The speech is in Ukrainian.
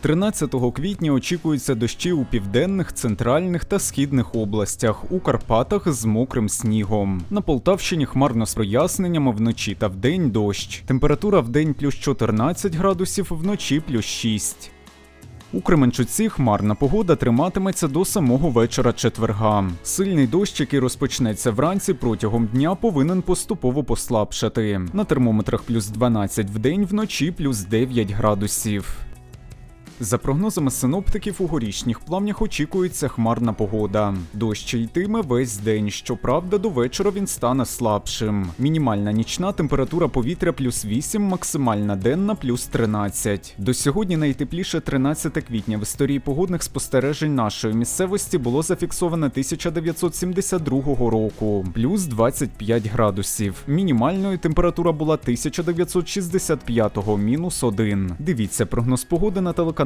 13 квітня очікуються дощі у південних, центральних та східних областях, у Карпатах з мокрим снігом. На Полтавщині хмарно з проясненнями вночі та вдень дощ. Температура вдень плюс 14 градусів, вночі плюс 6. У Кременчуці хмарна погода триматиметься до самого вечора четверга. Сильний дощ, який розпочнеться вранці протягом дня, повинен поступово послабшати. На термометрах плюс 12 в день, вночі плюс 9 градусів. За прогнозами синоптиків, у горішніх плавнях очікується хмарна погода. Дощ йтиме весь день, щоправда, до вечора він стане слабшим. Мінімальна нічна температура повітря плюс 8, максимальна денна плюс 13. До сьогодні найтепліше 13 квітня в історії погодних спостережень нашої місцевості було зафіксовано 1972 року, плюс 25 градусів. Мінімальною температура була 1965, мінус 1. Дивіться прогноз погоди на телеканалі